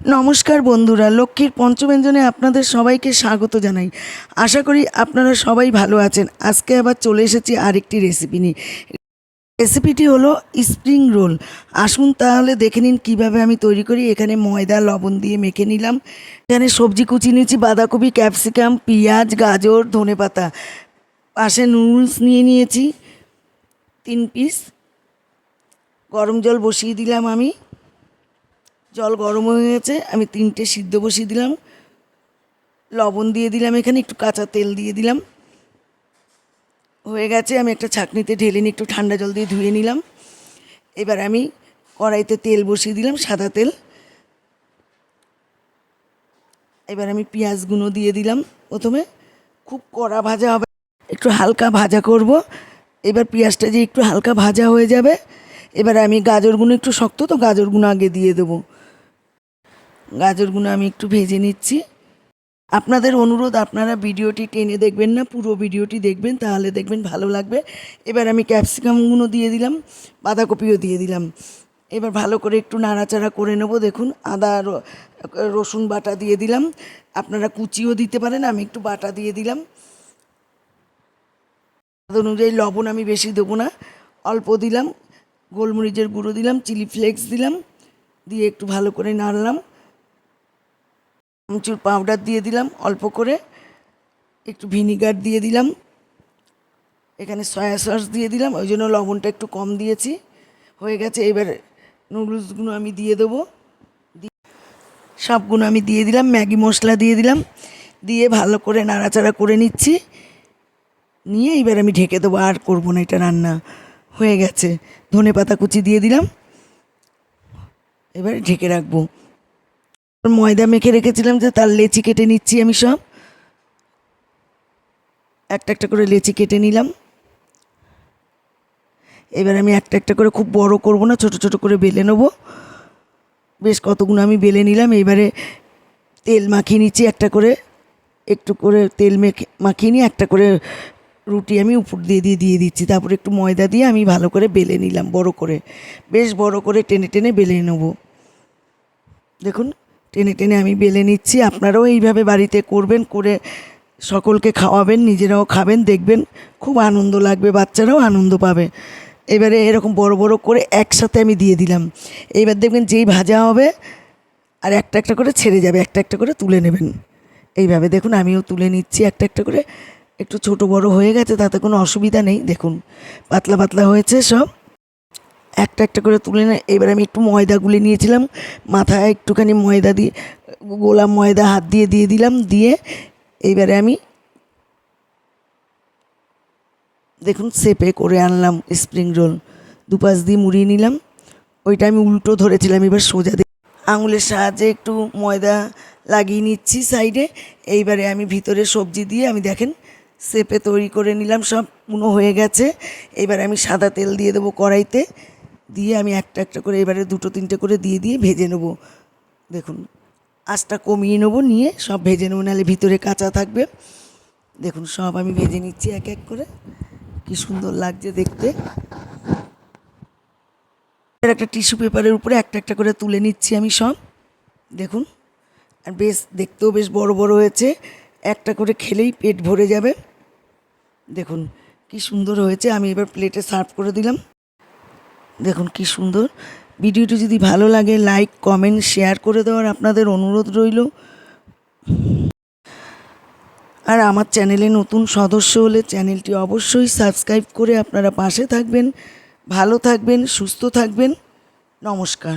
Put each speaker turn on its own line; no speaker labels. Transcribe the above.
নমস্কার বন্ধুরা, লক্ষ্মীর পঞ্চব্যঞ্জনে আপনাদের সবাইকে স্বাগত জানাই। আশা করি আপনারা সবাই ভালো আছেন। আজকে আবার চলে এসেছি আরেকটি রেসিপি নিয়ে। রেসিপিটি হলো স্প্রিং রোল আসুন তাহলে দেখে নিন কীভাবে আমি তৈরি করি। এখানে ময়দা, লবণ দিয়ে মেখে নিলাম। এখানে সবজি কুচি নিয়েছি, বাঁধাকপি ক্যাপসিকাম পেঁয়াজ, গাজর ধনেপাতা পাশে নুডলস নিয়ে নিয়েছি, তিন পিস গরম জল বসিয়ে দিলাম আমি। জল গরম হয়ে গেছে, আমি তিনটে সিদ্ধ বসিয়ে দিলাম। লবণ দিয়ে দিলাম এখানে, একটু কাঁচা তেল দিয়ে দিলাম। হয়ে গেছে, আমি একটা ছাঁকনিতে ঢেলে নিয়ে একটু ঠান্ডা জল দিয়ে ধুয়ে নিলাম। এবার আমি কড়াইতে তেল বসিয়ে দিলাম, সাদা তেল। এবার আমি পেঁয়াজ পেঁয়াজগুলো দিয়ে দিলাম প্রথমে। খুব কড়া ভাজা হবে, একটু হালকা ভাজা করব। এবার পেঁয়াজটা যে একটু হালকা ভাজা হয়ে যাবে, এবার আমি গাজরগুলো একটু শক্ত, তো গাজরগুলো আগে দিয়ে দেবো। গাজরগুলো আমি একটু ভেজে নিচ্ছি। আপনাদের অনুরোধ, আপনারা ভিডিওটি টেনে দেখবেন না, পুরো ভিডিওটি দেখবেন, তাহলে দেখবেন ভালো লাগবে। এবার আমি ক্যাপসিকামগুলো দিয়ে দিলাম, বাঁধাকপিও দিয়ে দিলাম। এবার ভালো করে একটু নাড়াচাড়া করে নেব, দেখুন, আদা রসুন বাটা দিয়ে দিলাম। আপনারা কুচিও দিতে পারেন, আমি একটু বাটা দিয়ে দিলাম। অনুযায়ী লবণ আমি বেশি দেবো না, অল্প দিলাম, গোলমরিচের গুঁড়ো দিলাম, চিলি ফ্লেক্স দিলাম, দিয়ে একটু ভালো করে নাড়লাম। আমচুর পাউডার দিয়ে দিলাম, অল্প করে। একটু ভিনিগার দিয়ে দিলাম। এখানে সয়া সস দিয়ে দিলাম, ওই জন্য লবণটা একটু কম দিয়েছি। হয়ে গেছে, এবার নুডলসগুলো আমি দিয়ে দেবো। সবগুলো আমি দিয়ে দিলাম, ম্যাগি মশলা দিয়ে দিলাম। দিয়ে ভালো করে নাড়াচাড়া করে নিচ্ছি। নিয়ে এবার আমি ঢেকে দেবো, আর করব না এটা রান্না। হয়ে গেছে ধনে পাতা কুচি দিয়ে দিলাম। এবার ঢেকে রাখব। ময়দা মেখে রেখেছিলাম যে তার লেচি কেটে নিচ্ছি আমি সব। একটা একটা করে লেচি কেটে নিলাম। এবার আমি একটা একটা করে খুব বড় করব না, ছোট ছোট করে বেলে নেব। বেশ কতগুলো আমি বেলে নিলাম, এবারে তেল মাখিয়ে নিচ্ছি একটা করে। একটু করে তেল মেখে, মাখিয়ে নিয়ে একটা করে রুটি আমি উপর দিয়ে দিয়ে দিয়ে দিচ্ছি। তারপরে একটু ময়দা দিয়ে আমি ভালো করে বেলে নিলাম, বড় করে। বেশ বড় করে টেনে টেনে বেলে নেব। দেখুন টেনে টেনে আমি বেলে নিচ্ছি। আপনারাও এইভাবে বাড়িতে করবেন, করে সকলকে খাওয়াবেন, নিজেরাও খাবেন, দেখবেন। খুব আনন্দ লাগবে, বাচ্চারাও আনন্দ পাবে। এবারে এরকম বড় বড় করে একসাথে আমি দিয়ে দিলাম। এইবার দেখবেন যেই ভাজা হবে, আর একটা একটা করে ছেড়ে যাবে, একটা একটা করে তুলে নেবেন। এইভাবে দেখুন, আমিও তুলে নিচ্ছি একটা একটা করে। একটু ছোট বড় হয়ে গেছে, তাতে কোনো অসুবিধা নেই। দেখুন, পাতলা পাতলা হয়েছে সব। একটা একটা করে তুলে না এবার আমি একটু ময়দা গুলে নিয়েছিলাম, মাথায় একটুখানি ময়দা দিয়ে গোলাম ময়দা হাত দিয়ে দিয়ে দিলাম, দিয়ে এইবারে আমি দেখুন সেপে করে আনলাম স্প্রিং রোল দুপাশ দিয়ে মুড়িয়ে নিলাম, ওইটা আমি উল্টো ধরেছিলাম, এবার সোজা দিয়ে। আঙুলের সাহায্যে একটু ময়দা লাগিয়ে নিচ্ছি সাইডে, এইবারে আমি ভিতরে সবজি দিয়ে আমি দেখেন সেপে তৈরি করে নিলাম, সব পুনো হয়ে গেছে, এবার আমি সাদা তেল দিয়ে দেবো কড়াইতে দিয়ে আমি একটা একটা করে এবারে দুটো, তিনটে করে দিয়ে দিয়ে ভেজে নেব। দেখুন, আঁচটা কমিয়ে নেব, নিয়ে সব ভেজে নেব, নাহলে ভিতরে কাঁচা থাকবে। দেখুন, সব আমি ভেজে নিচ্ছি এক এক করে। কি সুন্দর লাগছে দেখতে। একটা টিস্যু পেপারের উপরে একটা একটা করে তুলে নিচ্ছি আমি সব। দেখুন, আর বেশ, দেখতেও বেশ বড় বড় হয়েছে। একটা করে খেলেই পেট ভরে যাবে। দেখুন, কি সুন্দর হয়েছে। আমি এবার প্লেটে সার্ভ করে দিলাম। দেখুন কি সুন্দর। ভিডিওটি যদি ভালো লাগে লাইক কমেন্ট শেয়ার করে দেওয়ার আপনাদের অনুরোধ রইল। আর আমার চ্যানেলে নতুন সদস্য হলে চ্যানেলটি অবশ্যই সাবস্ক্রাইব করে আপনারা পাশে থাকবেন। ভালো থাকবেন, সুস্থ থাকবেন। নমস্কার।